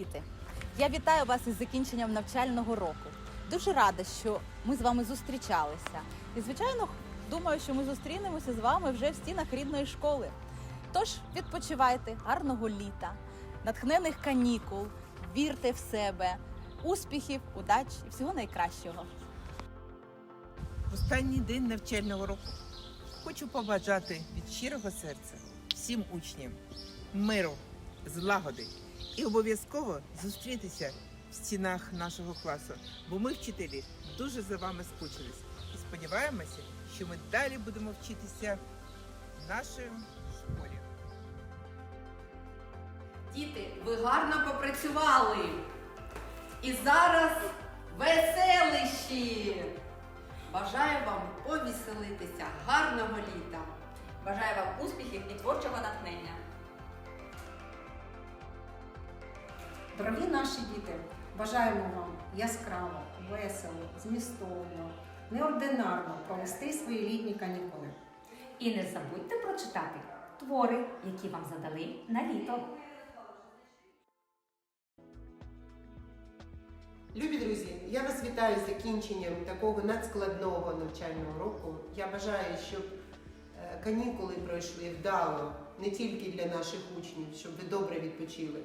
Діти, я вітаю вас із закінченням навчального року. Дуже рада, що ми з вами зустрічалися. І, звичайно, думаю, що ми зустрінемося з вами вже в стінах рідної школи. Тож відпочивайте, гарного літа, натхнених канікул, вірте в себе, успіхів, удач і всього найкращого. Останній день навчального року хочу побажати від щирого серця всім учням миру, злагоди і обов'язково зустрітися в стінах нашого класу, бо ми, вчителі, дуже за вами скучились і сподіваємося, що ми далі будемо вчитися в нашій школі. Діти, ви гарно попрацювали. І зараз веселищі. Бажаю вам повеселитися, гарного літа. Бажаю вам успіхів і творчого натхнення. Дорогі наші діти, бажаємо вам яскраво, весело, змістовно, неординарно провести свої літні канікули. І не забудьте прочитати твори, які вам задали на літо. Любі друзі, я вас вітаю з закінченням такого надскладного навчального року. Я бажаю, щоб е, канікули пройшли вдало не тільки для наших учнів, щоб ви добре відпочили,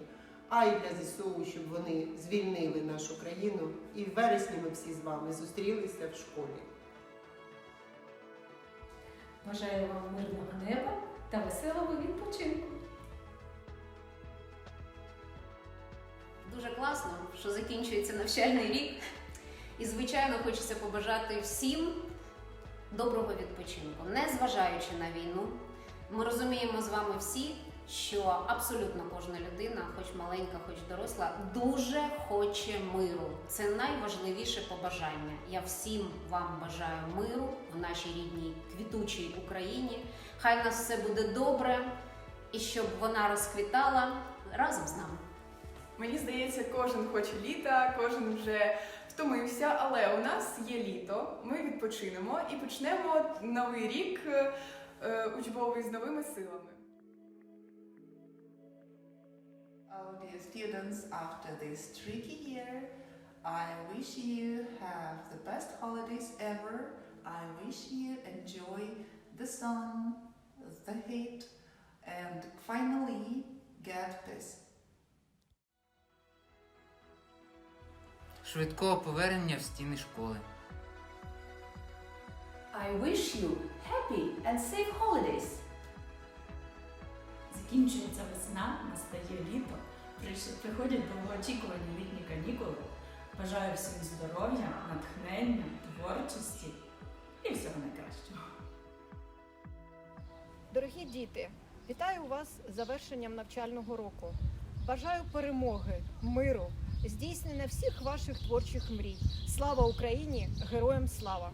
а й для ЗСУ, щоб вони звільнили нашу країну. І в вересні ми всі з вами зустрілися в школі. Бажаю вам мирного неба та веселого відпочинку. Дуже класно, що закінчується навчальний рік. І, звичайно, хочеться побажати всім доброго відпочинку, незважаючи на війну. Ми розуміємо з вами всі, що абсолютно кожна людина, хоч маленька, хоч доросла, дуже хоче миру. Це найважливіше побажання. Я всім вам бажаю миру в нашій рідній квітучій Україні. Хай нас все буде добре і щоб вона розквітала разом з нами. Мені здається, кожен хоче літа, кожен вже втомився, але у нас є літо, ми відпочинемо і почнемо новий рік е, е, учбовий з новими силами. Oh, dear students, after this tricky year, I wish you have the best holidays ever. I wish you enjoy the sun, the heat, and finally get peace. швидкого повернення в стіни школи. I wish you happy and safe holidays. Закінчується весна, настає літо, приходять довгоочікувані літні канікули. Бажаю всім здоров'я, натхнення, творчості і всього найкращого. Дорогі діти, вітаю вас з завершенням навчального року. Бажаю перемоги, миру, здійснення всіх ваших творчих мрій. Слава Україні! Героям слава!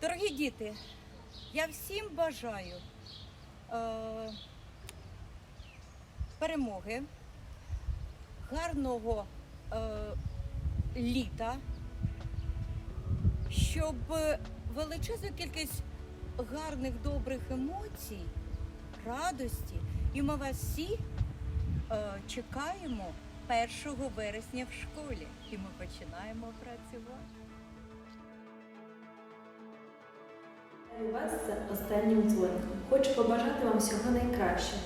Дорогі діти, я всім бажаю е, перемоги, гарного е, літа, щоб величезну кількість гарних, добрих емоцій, радості, і ми вас всі е, чекаємо 1 вересня в школі, і ми починаємо працювати. Вітаю вас з останнім дзвоником. Хочу побажати вам всього найкращого.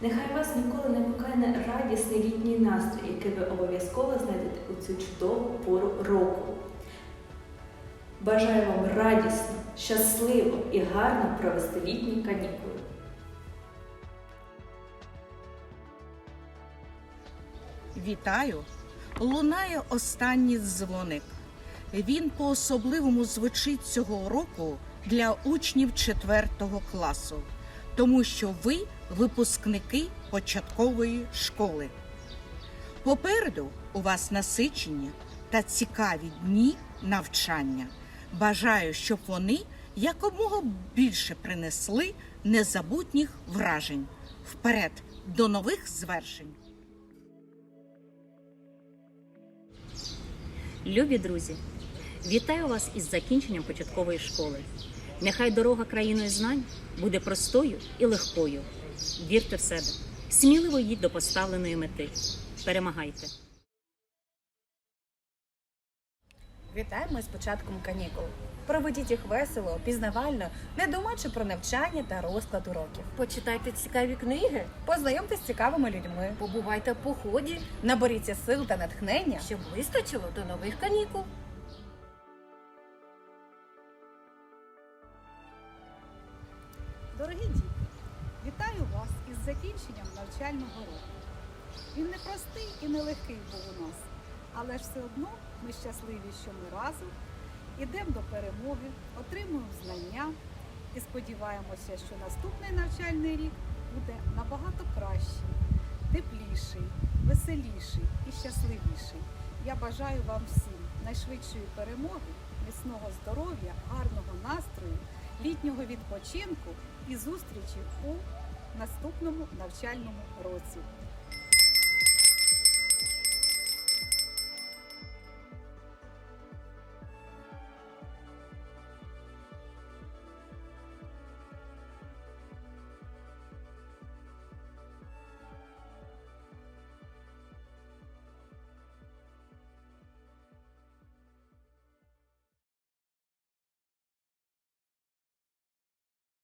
Нехай вас ніколи не покине радісний літній настрій, який ви обов'язково знайдете у цю чудову пору року. Бажаю вам радісно, щасливо і гарно провести літні канікули. Вітаю! Лунає останній дзвоник. Він по-особливому звучить цього року для учнів 4 класу, тому що ви випускники початкової школи. Попереду у вас насичені та цікаві дні навчання. Бажаю, щоб вони якомога більше принесли незабутніх вражень. Вперед до нових звершень! Любі друзі, вітаю вас із закінченням початкової школи. Нехай дорога країною знань буде простою і легкою. Вірте в себе. Сміливо йдіть до поставленої мети. Перемагайте. Вітаємо з початком канікул. Проведіть їх весело, пізнавально, не думаючи про навчання та розклад уроків. Почитайте цікаві книги, Познайомтесь з цікавими людьми, побувайте в поході, наберіться сил та натхнення. щоб вистачило до нових канікул. Навчального року. Він непростий і нелегкий був у нас, але ж все одно ми щасливі, що ми разом ідемо до перемоги, отримуємо знання і сподіваємося, що наступний навчальний рік буде набагато кращий, тепліший, веселіший і щасливіший. Я бажаю вам всім найшвидшої перемоги, міцного здоров'я, гарного настрою, літнього відпочинку і зустрічі у наступному навчальному році.